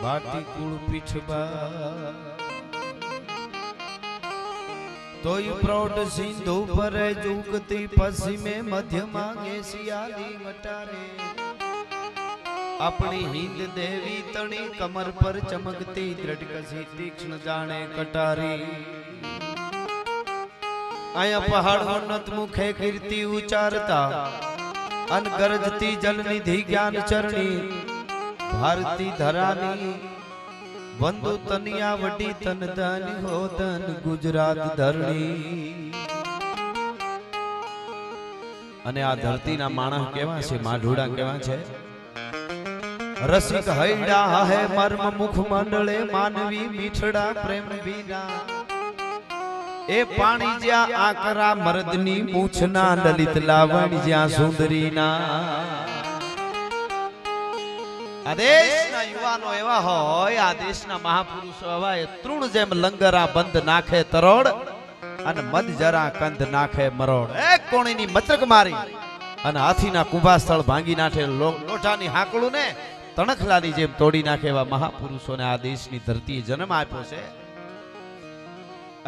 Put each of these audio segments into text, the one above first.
ભાટી કુળ પીઠબા તોય પ્રૌઢ સિંધુ પરે જુગતી પશ્ચિમે મધ્ય માંગે શિયાલી વટારે આપણી હિંદ દેવી તણી કમર પર ચમકતી દ્રઢકસી તીક્ષ્ણ જાણે કટારી અહીંયા પહાડ ઉન્નત મુખે કીર્તિ ઉચ્ચારતા અન ગરજતી જલનિધિ જ્ઞાન ચરણી ભારતી ધરાની વંદુ તનિયા વડી તન ધન હો ધન ગુજરાત ધરણી અને આ ધરતીના માણસ કેવા છે? માઢુડા કેવા છે? રસિક હૈડા હે મર્મ મુખ મંડળે, માનવી મીઠડા પ્રેમ વિના એ પાણી જ્યાં આકરા મર્દની, મૂછના લલિત લાવણ જ્યાં સુંદરીના। આ યુવાનો એવા હોય, આ દેશના મહાપુરુષો એવા એ તૃણ જેમ લંગરા બંધ નાખે તરોડ અને મદ જરા કંધ નાખે મરોડ. એક કોણીની મચક મારી અને હાથીના કુંભા સ્થળ ભાંગી નાખે લોઢાની હાકડું ને તણખલાની જેમ તોડી નાખે એવા મહાપુરુષોને આ દેશની ધરતીએ જન્મ આપ્યો છે.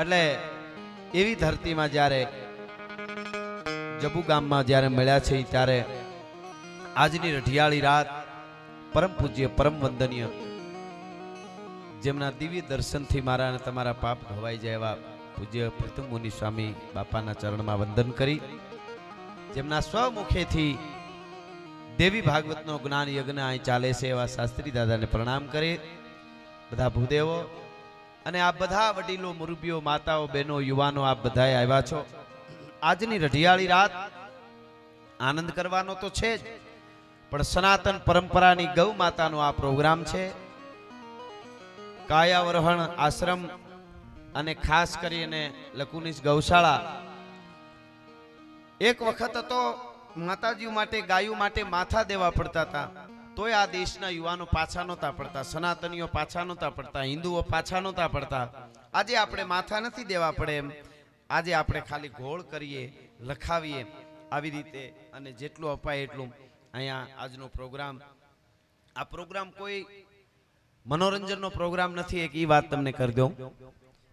એટલે એવી ધરતીમાં જ્યારે જબુ ગામમાં જ્યારે મળ્યા છે ત્યારે આજની રઢિયાળી રાત પરમ પૂજ્ય, પરમ વંદનીય. જેમના દિવ્ય દર્શનથી મારા અને તમારા પાપ ધોવાઈ જાય એવા પૂજ્ય પ્રથમ મુનિ સ્વામી બાપાના ચરણમાં વંદન કરી. જેમના સ્વમુખેથી દેવી ભાગવતનો જ્ઞાન યજ્ઞ અહીં ચાલે છે એવા શાસ્ત્રી દાદાને પ્રણામ કરે. બધા ભૂદેવો અને આ બધા વડીલો, મુરબીઓ, માતાઓ, બહેનો, યુવાનો આપ બધાએ આવ્યા છો. આજની રઢિયાળી રાત આનંદ કરવાનો તો છે જ. પણ સનાતન પરંપરાની ગૌ માતાનો આ પ્રોગ્રામ છે. કાયાવરોહણ આશ્રમ અને ખાસ કરીને લકુનીશ ગૌશાળા. એક વખત હતો માતાજી માટે, ગાયો માટે માથા દેવા પડતા હતા. તોય આ દેશના યુવાનો પાછા નહોતા પડતા, સનાતનીઓ પાછા નહોતા પડતા, હિન્દુઓ પાછા નહોતા પડતા. આજે આપણે માથા નથી દેવા પડે એમ. આજે આપણે ખાલી ઘોળ કરીએ, લખાવીએ. આવી રીતે અને જેટલું અપાય એટલું અહીંયા આજનો પ્રોગ્રામ. આ પ્રોગ્રામ કોઈ મનોરંજનનો પ્રોગ્રામ નથી, એક એ વાત તમને કરી દઉં.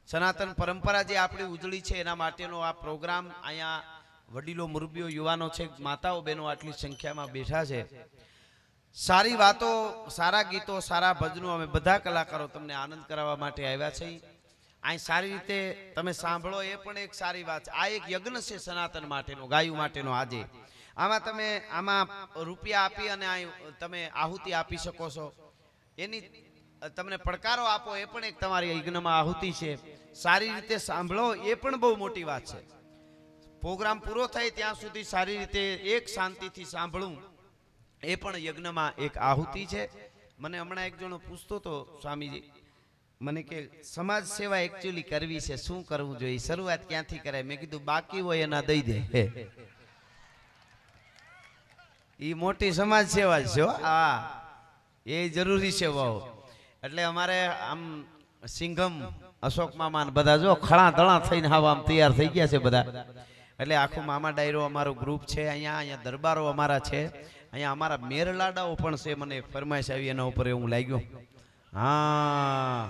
સનાતન પરંપરા જે આપણી ઉજળી છે, એના માટેનો આ પ્રોગ્રામ અહીંયા વડીલો, મુરબીઓ, યુવાનો છે, માતાઓ, બહેનો આટલી સંખ્યામાં બેઠા છે. સારી વાતો, સારા ગીતો, સારા ભજનો અમે બધા કલાકારો તમને આનંદ કરાવવા માટે આવ્યા છે અહીં સારી રીતે તમે સાંભળો, એ પણ એક સારી વાત છે. આ એક યજ્ઞ છે સનાતન માટેનો, ગાયું માટેનો આજે. આમાં તમે આમાં રૂપિયા આપી અને તમે આહુતિ આપી શકો છો. એની તમને પડકારો આપો એ પણ એક તમારી યજ્ઞમાં આહુતિ છે. સારી રીતે સાંભળો એ પણ બહુ મોટી વાત છે. પ્રોગ્રામ પૂરો થાય ત્યાં સુધી સારી રીતે એક શાંતિથી સાંભળવું એ પણ યજ્ઞમાં એક આહુતિ છે. મને હમણાં એક જણો પૂછતો હતો સ્વામીજી, મને કે સમાજ સેવા એકચ્યુઅલી કરવી છે, શું કરવું જોઈએ? શરૂઆત ક્યાંથી કરાય? મેં કીધું, બાકી હોય એના દઈ દે. એ મોટી સમાજ સેવા છે હો. એ જરૂરી છે બહુ એટલે અમારે આમ સિંઘમ, અશોક મામા ને બધા જો ખળા તળા થઈને હાવ આમ તૈયાર થઈ ગયા છે બધા. એટલે આખું મામા ડાયરો અમારું ગ્રુપ છે, અહીંયા અહીંયા દરબારો અમારા છે. અહીંયા અમારા મેરલાડાઓ પણ છે, મને ફરમાઈશ આવી એના ઉપર હું લાગ્યું. હા.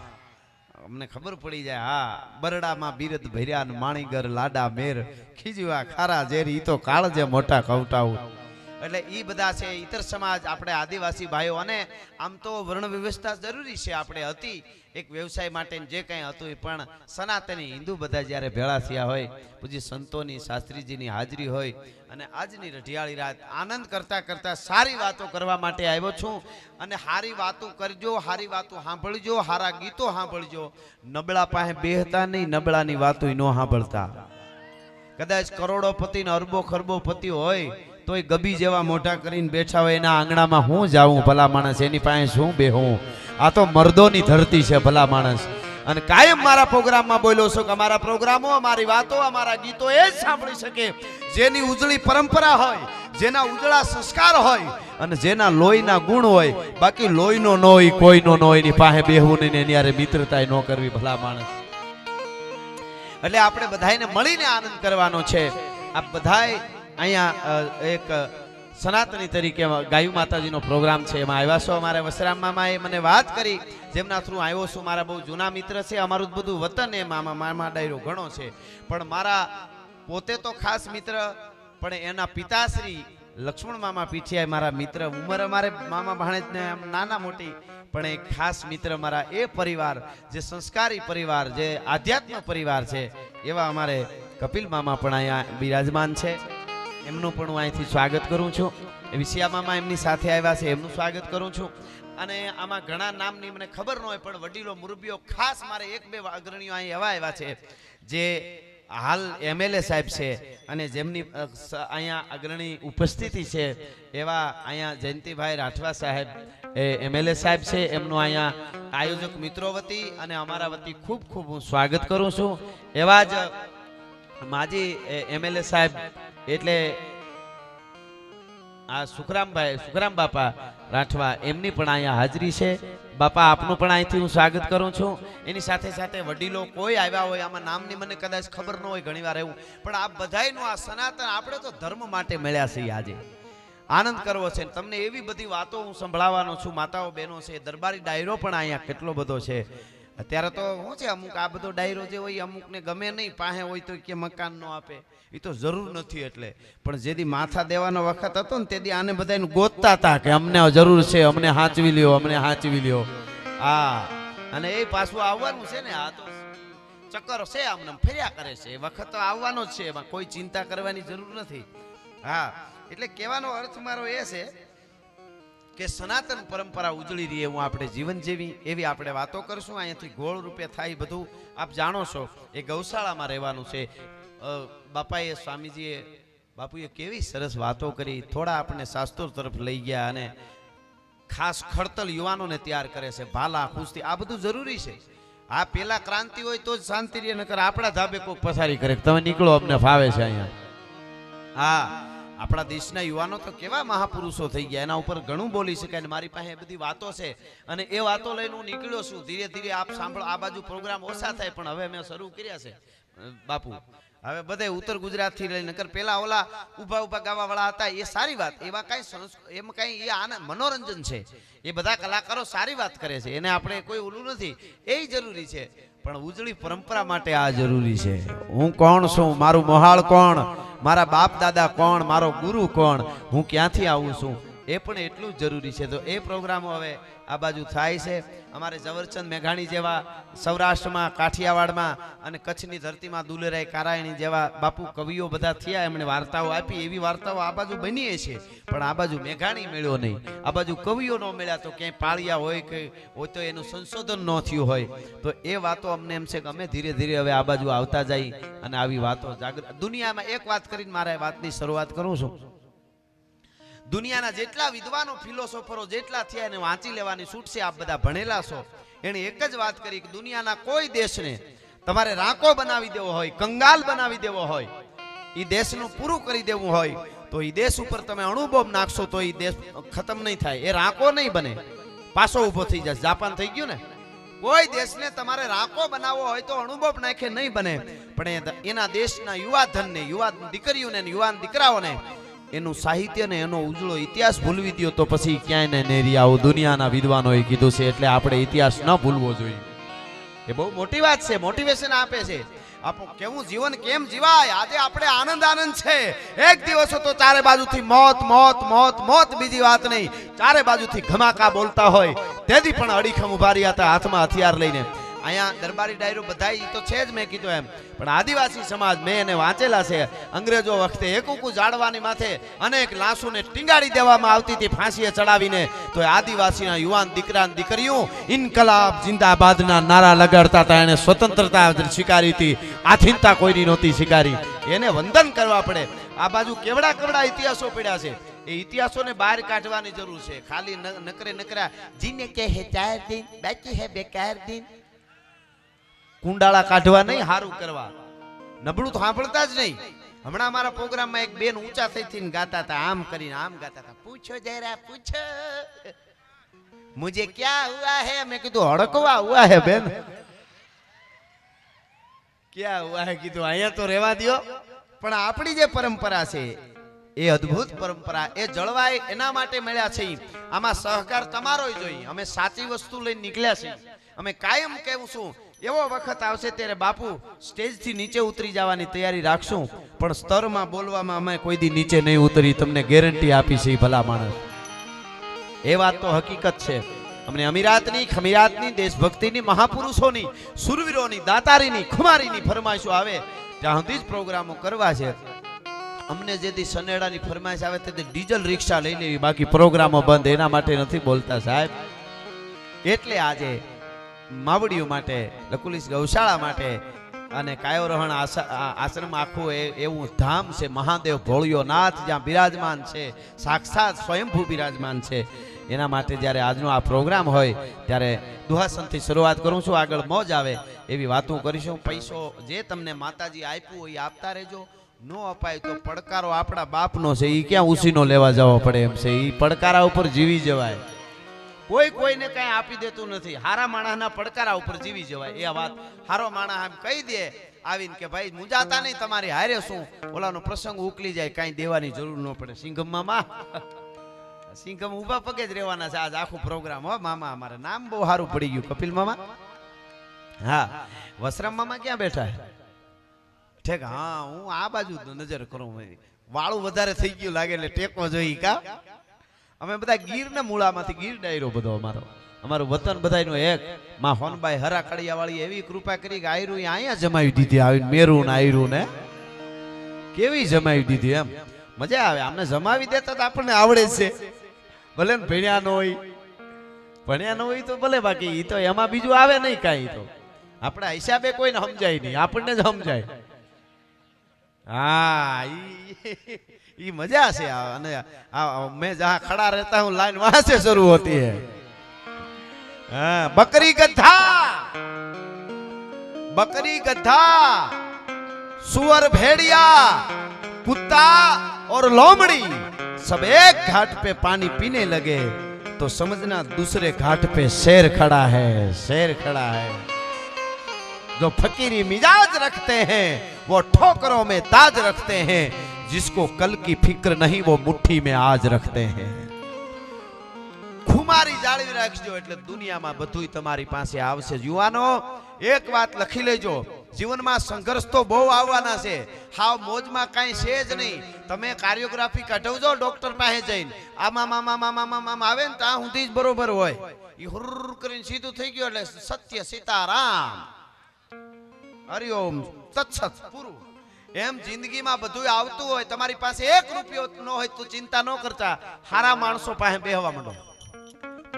અમને ખબર પડી જાય, હા, બરડામાં બિરદ ભર્યા માણીગર, લાડા મેર, ખીજવા, ખારા ઝેરી તો કાળજે મોટા કવટાવું એટલે એ બધા છે ઇતર સમાજ, આપણે આદિવાસી ભાઈઓ. અને આમ તો વર્ણ વ્યવસ્થા જરૂરી છે આપણે હતી. એક વ્યવસાય માટે જે કંઈ હતું એ પણ સનાતની હિન્દુ બધા જ્યારે ભેળા થયા હોય, પછી સંતોની, શાસ્ત્રીજીની હાજરી હોય, અને આજની રઢિયાળી રાત આનંદ કરતાં કરતાં સારી વાતો કરવા માટે આવ્યો છું. અને સારી વાતો કરજો સારી વાતો સાંભળજો સારા ગીતો સાંભળજો. નબળા પાસે બેહતા નહીં, નબળાની વાતો ન સાંભળતા. કદાચ કરોડોપતિ ને અરબો પતિ હોય તોય ગબી જેવા મોટા કરીને બેઠા હોય એના આંગણામાં હું જાઉં ભલા માણસ, એની પાસે શું બેહું આ તો મર્દોની ધરતી છે ભલા માણસ. અને કાયમ મારા પ્રોગ્રામમાં બોલ્યો છો કે અમારા પ્રોગ્રામો, અમારી વાતો, અમારા ગીતો એ જ સાંભળી શકે. જેની ઉજળી પરંપરા હોય, જેના ઉજળા સંસ્કાર હોય અને જેના લોહીના ગુણ હોય, બાકી લોહીનો ન હોય, કોઈનો ન હોય, એની પાસે બેહવું નહીં એની હારે મિત્રતા ન કરવી ભલા માણસ. એટલે આપણે બધાને મળીને આનંદ કરવાનો છે. આ બધાય અહીંયા એક સનાતની તરીકે ગાયુ માતાજીનો પ્રોગ્રામ છે. એમાં આવ્યા છો અમારે વસરામ એ મને વાત કરી. જેમના થ્રુ આવ્યો છું. મારા બહુ જૂના મિત્ર છે. અમારું બધું વતન એ મામા મામા ડાયરો ઘણો છે. પણ મારા પોતે તો ખાસ મિત્ર, પણ એના પિતાશ્રી લક્ષ્મણ મામા પીઠિયા મારા મિત્ર. ઉંમર અમારે મામા ભાણેજને આમ નાના મોટી, પણ એક ખાસ મિત્ર મારા એ પરિવાર, જે સંસ્કારી પરિવાર, જે આધ્યાત્મ પરિવાર છે, એવા અમારે કપિલ મામા પણ અહીંયા બિરાજમાન છે. એમનું પણ હું અહીંથી સ્વાગત કરું છું. એ એમની સાથે આવ્યા છે, એમનું સ્વાગત કરું છું. અને આમાં ઘણા નામની મને ખબર ન હોય, પણ વડીલો મુરબીઓ ખાસ મારે એક બે અગ્રણીઓ અહીં એવા આવ્યા છે, જે હાલ એમએલએ સાહેબ છે અને જેમની અહીંયા અગ્રણી ઉપસ્થિતિ છે, એવા અહીંયા જયંતિભાઈ રાઠવા સાહેબ, એ એમએલએ સાહેબ છે, એમનું અહીંયા આયોજક મિત્રો વતી અને અમારા વતી ખૂબ ખૂબ હું સ્વાગત કરું છું. એવા જ માજી એમએલએ સાહેબ એટલે આ સુખરામભાઈ સુખરામ બાપા રાઠવા એમની પણ અહીંયા હાજરી છે. બાપા, આપનું પણ અહીંથી હું સ્વાગત કરું છું. એની સાથે સાથે વડીલો કોઈ આવ્યા હોય, આમાં નામની મને કદાચ ખબર ન હોય, ઘણીવાર એવું. પણ આ બધાયનું આ સનાતન આપણે તો ધર્મ માટે મળ્યા છીએ આજે. આનંદ કરવો છે તમને એવી બધી વાતો હું સંભળાવવાનો છું. માતાઓ, બહેનો છે, દરબારી ડાયરો પણ અહીંયા કેટલો બધો છે. અત્યારે તો શું છે અમુક? આ બધો ડાયરો જે હોય એ અમુકને ગમે નહીં પાસે હોય તો કે મકાન ન આપે. એ તો જરૂર નથી એટલે. પણ જેથી માથા દેવાનો વખત હતો ને તેથી આને બધાને ગોતતા હતા કે અમને જરૂર છે, અમને હાંચવી લ્યો, અમને હાંચવી લ્યો. હા, અને એ પાછું આવવાનું છે ને, આ તો ચક્કર છે આમને ફેર્યા ફર્યા કરે છે. એ વખત તો આવવાનો જ છે, એમાં કોઈ ચિંતા કરવાની જરૂર નથી. હા, એટલે કહેવાનો અર્થ મારો એ છે કે સનાતન પરંપરા ઉજળી રહી, એવું આપણે જીવન જેવી એવી આપણે વાતો કરશું. અહીંયાથી ગોળ રૂપે થાય બધું આપ જાણો છો. એ ગૌશાળામાં રહેવાનું છે. બાપાએ, સ્વામીજીએ, બાપુએ કેવી સરસ વાતો કરી. થોડા આપણને શાસ્ત્રો તરફ લઈ ગયા અને ખાસ ખડતલ યુવાનોને તૈયાર કરે છે. ભાલા, કુસ્તી, આ બધું જરૂરી છે. આ પેલા ક્રાંતિ હોય તો જ શાંતિ રહે, નકર આપણા ધાબે કોઈ પસારી કરે. તમે નીકળો, અમને ફાવે છે અહીંયા. હા. આપણા દેશના યુવાનો તો કેવા મહાપુરુષો થઈ ગયા, એના ઉપર ઘણું બોલી શકાય અને મારી પાસે બધી વાતો છે. અને એ વાતો લઈને હું નીકળ્યો છું. ધીરે ધીરે આપ સાંભળો, આ બાજુ પ્રોગ્રામ ઓછા થાય, પણ હવે મેં શરૂ કર્યા છે. બાપુ, હવે બધે ઉત્તર ગુજરાતથી લઈને, નકર પેલા ઓલા ઊભા ઊભા ગાવા વાળા હતા, એ સારી વાત, એવા કાંઈ એમાં કાંઈ એ આનંદ મનોરંજન છે. એ બધા કલાકારો સારી વાત કરે છે. એને આપણે કોઈ ઓલું નથી. એ જરૂરી છે. પણ ઉજળી પરંપરા માટે આ જરૂરી છે. હું કોણ છું? મારું મોહાળ કોણ? મારા બાપ દાદા કોણ મારો ગુરુ કોણ હું ક્યાંથી આવું છું? એ પણ એટલું જ જરૂરી છે. તો એ પ્રોગ્રામો હવે આ બાજુ થાય છે. અમારે ઝવરચંદ મેઘાણી જેવા સૌરાષ્ટ્રમાં, કાઠિયાવાડમાં અને કચ્છની ધરતીમાં દુલેરાય કારાયણી જેવા બાપુ કવિઓ બધા થયા, એમણે વાર્તાઓ આપી. એવી વાર્તાઓ આ બાજુ બનીએ છે. પણ આ બાજુ મેઘાણી મળ્યો નહીં. આ બાજુ કવિઓ ન મળ્યા તો ક્યાંય પાળિયા હોય કે હોય તો એનું સંશોધન ન થયું હોય. તો એ વાતો અમને એમ છે કે અમે ધીરે ધીરે હવે આ બાજુ આવતા જઈ અને આવી વાતો જાગૃત. દુનિયામાં એક વાત કરીને મારે વાતની શરૂઆત કરું છું. દુનિયાના જેટલા વિદ્વાનો ફિલોસોફરો જેટલા થયા એને વાંચી લેવાની છૂટ છે, આપ બધા ભણેલા છો. એણે એક જ વાત કરી કે દુનિયાના કોઈ દેશને તમારે રાંકો બનાવી દેવો હોય, કંગાલ બનાવી દેવો હોય એ દેશનું પૂરું કરી દેવું હોય, તો એ દેશ ઉપર તમે અણુબોમ્બ નાખશો તો એ દેશ ખતમ નહીં થાય. એ રાંકો નહીં બને. પાછો ઊભો થઈ જશે. જાપાન થઈ ગયું ને? કોઈ દેશને તમારે રાંકો બનાવવો હોય તો અણુબોમ્બ નાખે નહીં બને. પણ એના દેશના યુવા ધનને યુવા દીકરીઓને યુવાન દીકરાઓને એનું સાહિત્ય ને એનો ઉજળો ઇતિહાસ ભૂલવી દ્યો તો પછી ક્યાંય ને નેરી આવું દુનિયાના વિદ્વાનોએ કીધું છે એટલે આપણે ઇતિહાસ ન ભૂલવો જોઈએ. એ બહુ મોટી વાત છે મોટિવેશન આપે છે. આપણું કેવું જીવન, કેમ જીવાય? આજે આપણે આનંદ આનંદ છે. એક દિવસ તો ચારે બાજુથી મોત મોત મોત મોત, બીજી વાત નહીં. ચારે બાજુથી ઘમાકા બોલતા હોય. તેથી પણ અડીખમ ઊભા રહ્યા હતા હાથમાં હથિયાર લઈને. અહીંયા દરબારી ડાયરો બધા તો છે જ મેં કીધું એમ. પણ આદિવાસી સમાજ મેં એને વાંચેલા છે. અંગ્રેજો વખતે એકુકુ જાળવાની માથે અનેક લાશોને ટીંગાડી દેવામાં આવતી હતી, ફાંસીએ ચડાવીને. તો આદિવાસીના યુવાન દીકરા દીકરીઓ ઇન્કલાબ જિંદાબાદના નારા લગાડતા હતા. એને સ્વતંત્રતા સ્વીકારી હતી. આથીનતા કોઈની નહોતી સ્વીકારી. એને વંદન કરવા પડે. આ બાજુ કેવડા કેવડા ઇતિહાસો પડ્યા છે. એ ઇતિહાસોને બહાર કાઢવાની જરૂર છે. ખાલી નકરે નકરા, જીને કે હે ચાર દિન, બાકી હે બેકાર દિન. કુંડાળા કાઢવા નહીં, હારું કરવા. નબળું તો સાંભળતા જ નહીં. હમણાં મારા પ્રોગ્રામમાં એક બેન ઊંચા થઈ થઈને ગાતા હતા, આમ કરીને આમ ગાતા હતા. પૂછો જરા, પૂછો. મુજે ક્યાં હુઆ હે? મેં કીધું, હડકવા હુઆ હે બેન. ક્યાં હુઆ હે? કીધું, અહીંયા તો રહેવા દ્યો. પણ આપણી જે પરંપરા છે, એ અદ્ભુત પરંપરા, એ જળવાય એના માટે મળ્યા છે આમાં સહકાર તમારો જોઈએ. અમે સાચી વસ્તુ લઈને નીકળ્યા છીએ. અમે કાયમ કહેવું છું એવો વખત આવશે ત્યારે બાપુ, સ્ટેજથી નીચે ઉતરી જવાની તૈયારી રાખશું. પણ સ્તરમાં બોલવામાં અમે કોઈ દી નીચે નહીં ઉતરી. તમને ગેરંટી આપી છે ભલા માણસ. એ વાત તો હકીકત છે. અમને અમીરાતની, ખમીરાતની, દેશભક્તિની, મહાપુરુષોની, સુરવીરોની, દાતારીની, ખુમારીની ફરમાઈશો આવે. ત્યાં સુધી જ પ્રોગ્રામો કરવા છે. અમને જેથી સનેડાની ફરમાઈશ આવે તેથી ડીઝલ રિક્ષા લઈ લેવી. બાકી પ્રોગ્રામો બંધ. એના માટે નથી બોલતા સાહેબ. એટલે આજે માવડીઓ માટે લકુલીસ ગૌશાળા માટે અને કાયોરહણ આશ્રમ આખું એ, એવું ધામ છે, મહાદેવ ભોળિયો નાથ જ્યાં બિરાજમાન છે, સાક્ષાત સ્વયંભૂ બિરાજમાન છે. એના માટે જ્યારે આજનો આ પ્રોગ્રામ હોય, ત્યારે દુહાસનથી શરૂઆત કરું છું, આગળ મોજ આવે એવી વાતો કરીશું. પૈસો જે તમને માતાજી આપ્યું હોય આપતા રહેજો. નો અપાય તો પડકારો આપણા બાપનો છે એ ક્યાં ઉસીનો લેવા જવો પડે એમ છે. એ પડકારા ઉપર જીવી જવાય. કોઈ કોઈને કઈ આપી દેતું નથી. હારા માણસના પડકારા ઉપર જીવી જવાય. એ વાત હારો માણસ આમ કહી દે આવીને કે ભાઈ મુંજાતા નહીં, તમારી હારે શું? ઓલાનો પ્રસંગ ઉકલી જાય, કાંઈ દેવાની જરૂર ન પડે. સિંઘમમાં સિંઘમ ઊભા પગે જ રહેવાના છે. આજ આખું પ્રોગ્રામ હો, મામા, અમારે નામ બહુ સારું પડી ગયું. કપિલ મામા? હા. વસરામ મામા ક્યાં બેઠા ઠેક, હા, હું આ બાજુ નજર કરું. વાળું વધારે થઈ ગયું લાગે એટલે ટેકો જોઈ કા? અમે બધા ગીરના મૂળામાંથી ગીર ડાયરો બધો અમારો. અમારું વતન બધાયનું એક. માં હોનબાઈ હરા કડિયા વાળી એવી કૃપા કરી કે આયરું અહીંયા જમાવી દીધી આવીને મેરું ને આયરું ને. કેવી જમાવી દીધી એમ? મજા આવે. આમને જમાવી દેતા તો આપણને આવડે છે. ભલે ને ભણ્યા ન હોય. ભણ્યા ન હોય તો ભલે બાકી એ તો એમાં બીજું આવે નહીં કાંઈ તો. આપણા હિસાબે કોઈને સમજાય નહીં. આપણને જ સમજાય. હા, ઈ ये मज़ा से मैं जहाँ खड़ा रहता हूँ लाइन वहाँ से शुरू होती है आ, बकरी गद्धा बकरी गद्धा सुअर भेड़िया कुत्ता और लोमड़ी सब एक घाट पे पानी पीने लगे तो समझना दूसरे घाट पे शेर खड़ा है शेर खड़ा है जो फकीरी मिजाज रखते हैं वो ठोकरों में ताज रखते हैं जिसको कल की फिक्र नहीं वो मुट्ठी में आज रखते हैं ખુમારી જાળવી રાખજો એટલે દુનિયામાં બધુંય તમારી પાસે આવશે યુવાનો એક વાત લખી લેજો જીવનમાં સંઘર્ષ તો બહુ આવવાના છે હાવ મોજમાં કાંઈ છે જ નહીં તમે કાર્યોગ્રાફી કઢવજો ડોક્ટર પાસે જઈને આમાં મામા મામા મામા આવે ને ત્યાં સુધી જ બરોબર હોય એ હુર કરીને સીધું થઈ ગયું એટલે સત્ય સીતારામ હરિઓમ તત્સત પૂરું એમ જિંદગીમાં બધું આવતું હોય, તમારી પાસે એક રૂપિયો ન હોય તો ચિંતા ન કરતા. હારા માણસો પાસે બેહવા માંડો.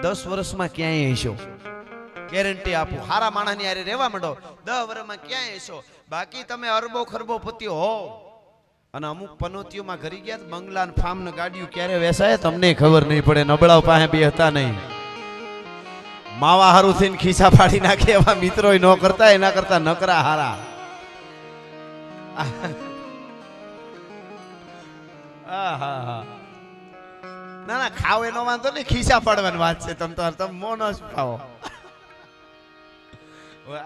દસ વર્ષમાં ક્યાંય હશો? ગેરંટી આપું. હારા માણસની હારે રહેવા માંડો. દસ વર્ષમાં ક્યાંય હશો? બાકી તમે અરબો ખરબો પત્યો હો. અને અમુક પનોતીઓમાં ઘરી ગયા બંગલા ને ફાર્મ ને ગાડીઓ ક્યારે વેસાય તમને ખબર નહીં પડે. નબળાઓ પાસે બે હતા નહીં. માવા હારું થઈને ખિસ્સા ફાડી નાખે એવા મિત્રો ન કરતા, એના કરતા નકરા હારા. ના ના, ખાવ એનો વાંધો નહીં. ખિસ્સા પડવાની વાત છે તમ તો, તમે મોનો જ ખાઓ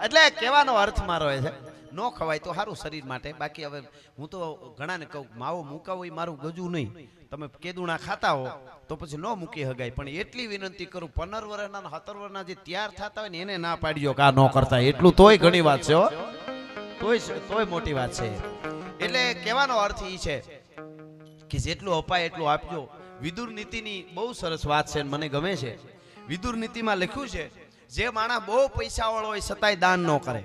એટલે કહેવાનો અર્થ મારો એ છે, ન ખવાય તો સારું શરીર માટે. બાકી હવે હું તો ઘણાને કહું માવો મૂકાવો એ મારું ગજું નહીં. તમે કેદુણા ખાતા હો તો પછી ન મૂકી હગાય. પણ એટલી વિનંતી કરું પંદર વર્ષના સત્તર વર્ષના જે તૈયાર થતા હોય ને એને ના પાડજો કે આ ન કરતા. એટલું તોય ઘણી વાત છે, હો. તોય તોય મોટી વાત છે. એટલે કહેવાનો અર્થ એ છે કે જેટલું અપાય એટલું આપજો. વિદુર નીતિની બહુ સરસ વાત છે મને ગમે છે. વિદુર નીતિમાં લખ્યું છે, જે માણસ બહુ પૈસા વાળો હોય છતાંય દાન ન કરે.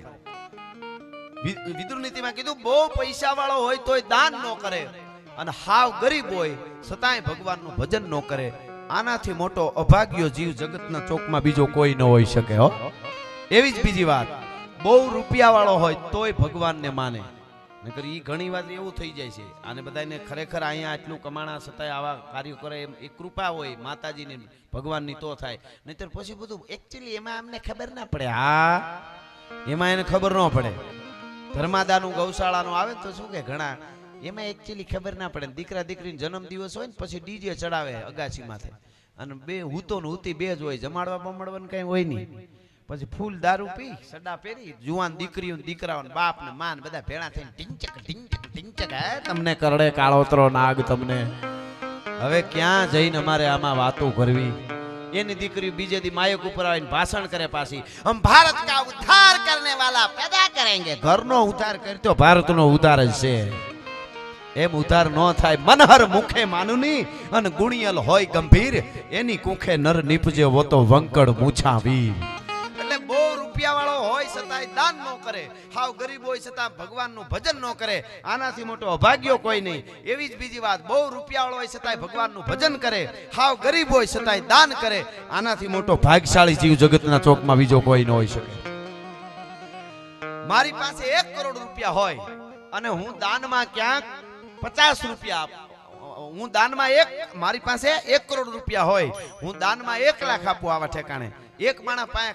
વિદુર નીતિમાં કીધું, બહુ પૈસા વાળો હોય તોય દાન ન કરે અને હાવ ગરીબ હોય છતાંય ભગવાનનું ભજન ન કરે. આનાથી મોટો અભાગ્યો જીવ જગતના ચોકમાં બીજો કોઈ ન હોઈ શકે, હો. એવી જ બીજી વાત. બહુ રૂપિયા વાળો હોય તોય ભગવાનને માને. નકર એ ઘણી વાર એવું થઈ જાય છે. અને બધાને ખરેખર અહીંયા આટલું કમાણા છતાંય આવા કાર્યો કરે એમ એ કૃપા હોય, માતાજીને ભગવાનની તો થાય. નહીતર પછી બધું એકચ્યુઅલી એમાં અમને ખબર ના પડે. હા, એમાં એને ખબર ન પડે. ધર્માદાનું ગૌશાળાનું આવે તો શું કે ઘણા, એમાં એકચ્યુઅલી ખબર ના પડે. દીકરા દીકરીનો જન્મ દિવસ હોય ને પછી ડીજે ચડાવે અગાસી અને બે હૂતો ને હૂતી બે જ હોય, જમાડવા બમાડવાનું કઈ હોય નહીં. પછી ફૂલ દારૂ પી સડા પહેરી જુવાન દીકરીઓ દીકરાઓ બાપ ને માન બધા ભેળા થઈને ટીંચક ટીંચક ટીંચક "હે, તમને કરડે કાળોતરો નાગ તમને. હવે ક્યાં જઈને અમારે આમાં વાતો કરવી? એની દીકરી બીજે દી માયક ઉપર આવીને ભાષણ કરે પાછી. હમ ભારત કા ઉદ્ધાર કરને વાલા પેદા કરેંગે. ઘરનો ઉદ્ધાર કરતો ભારતનો ઉદ્ધાર જ છે. એમ ઉધાર ન થાય મનહર મુખે માનુની અને ગુણિયલ હોય ગંભીર. એની કુખે નર નીપજે wo તો વંકડ મૂછા છતાંય દાન ન કરે. હાવ ગરીબ હોય છતાં ભગવાનનું ભજન ન કરે. આનાથી મોટો અભાગ્યો કોઈ નહીં. એવી જ બીજી વાત, બહુ રૂપિયાવાળો હોય છતાંય ભગવાનનું ભજન કરે. હાવ ગરીબ હોય છતાંય દાન કરે. આનાથી મોટો ભાગશાળી જીવ જગતના ચોકમાં બીજો કોઈ ન હોઈ શકે. મારી પાસે એક કરોડ રૂપિયા હોય અને હું દાનમાં ક્યાંક પચાસ રૂપિયા આપું હું દાનમાં એક, મારી પાસે એક કરોડ રૂપિયા હોય. હું દાનમાં એક લાખ આપું આવા ઠેકાણે. એક માણસ પાસે